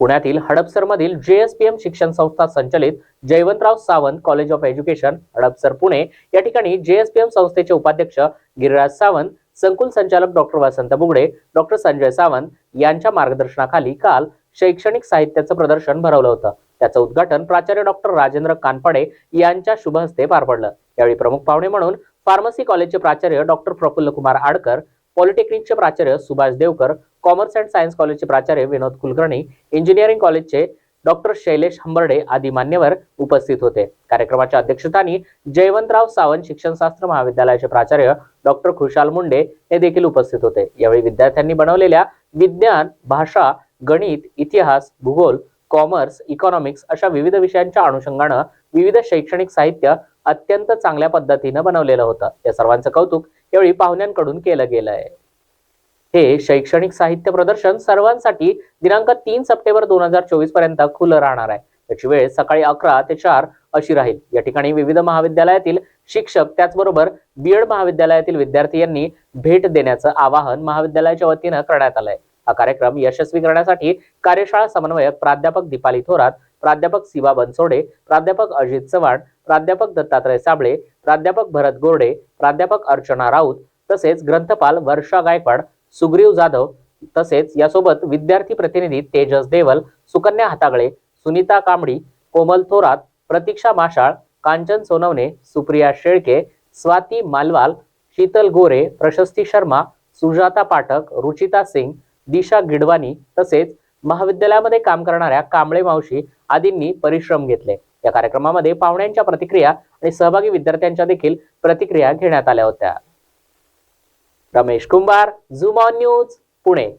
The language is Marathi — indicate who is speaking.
Speaker 1: पुण्यातील हडपसरमधील जेएसपीएम शिक्षण संस्था संचलित Jayawantrao Sawant college of education Hadapsar Pune. या ठिकाणी जेएसपीएम संस्थेचे उपाध्यक्ष गिरिराज सावंत संकुल संचालक डॉक्टर वसंत बुगडे डॉक्टर संजय सावंत यांच्या मार्गदर्शनाखाली काल शैक्षणिक साहित्याचं प्रदर्शन भरवलं होतं. त्याचं उद्घाटन प्राचार्य डॉक्टर राजेंद्र कानपाडे यांच्या शुभ हस्ते पार पडलं. यावेळी प्रमुख पाहुणे म्हणून फार्मसी कॉलेजचे प्राचार्य डॉक्टर प्रफुल्ल कुमार आडकर पॉलिटेक्निकचे प्राचार्य Subhash Devkar commerce and science कॉलेजचे प्राचार्य विनोद कुलकर्णी इंजिनिअरिंग कॉलेजचे डॉक्टर शैलेश हंबर्डे आदी मान्यवर उपस्थित होते. कार्यक्रमाच्या अध्यक्षस्थानी जयवंतराव सावंत शिक्षणशास्त्र महाविद्यालयाचे प्राचार्य डॉक्टर खुशाल मुंडे हे देखील उपस्थित होते. यावेळी विद्यार्थ्यांनी बनवलेल्या विज्ञान भाषा गणित इतिहास भूगोल कॉमर्स इकॉनॉमिक्स अशा विविध विषयांच्या अनुषंगानं विविध शैक्षणिक साहित्य अत्यंत चांगल्या पद्धतीनं बनवलेलं होतं. या सर्वांचं कौतुक यावेळी पाहुण्यांकडून केलं गेलं आहे हे शैक्षणिक साहित्य प्रदर्शन सर्वांसाठी दिनांक तीन सप्टेंबर दोन हजार चोवीसपर्यंत खुलं राहणार आहे. त्याची वेळ सकाळी अकरा ते चार अशी राहील. या ठिकाणी विविध महाविद्यालयातील शिक्षक त्याचबरोबर बीएड महाविद्यालयातील विद्यार्थी यांनी भेट देण्याचं आवाहन महाविद्यालयाच्या वतीनं करण्यात आलंय. हा कार्यक्रम यशस्वी करण्यासाठी कार्यशाळा समन्वयक प्राध्यापक दीपाली थोरात प्राध्यापक सिवा बनसोडे प्राध्यापक अजित चव्हाण प्राध्यापक दत्तात्रय साबळे प्राध्यापक भरत गोरडे प्राध्यापक अर्चना राऊत तसेच ग्रंथपाल वर्षा गायकवाड सुग्रीव जाधव तसेच यासोबत विद्यार्थी प्रतिनिधी तेजस देवल सुकन्या हातागळे सुनीता कांबडी कोमल थोरात प्रतीक्षा माशाळ कांचन सोनवणे सुप्रिया शेळके स्वाती मालवाल शीतल गोरे प्रशस्ती शर्मा सुजाता पाठक रुचिता सिंग दिशा गिडवानी तसेच महाविद्यालयामध्ये काम करणाऱ्या कांबळे मावशी आदींनी परिश्रम घेतले. या कार्यक्रमामध्ये पाहुण्यांच्या प्रतिक्रिया आणि सहभागी विद्यार्थ्यांच्या देखील प्रतिक्रिया घेण्यात आल्या होत्या. Ramesh Kumbhar zoom on news Pune.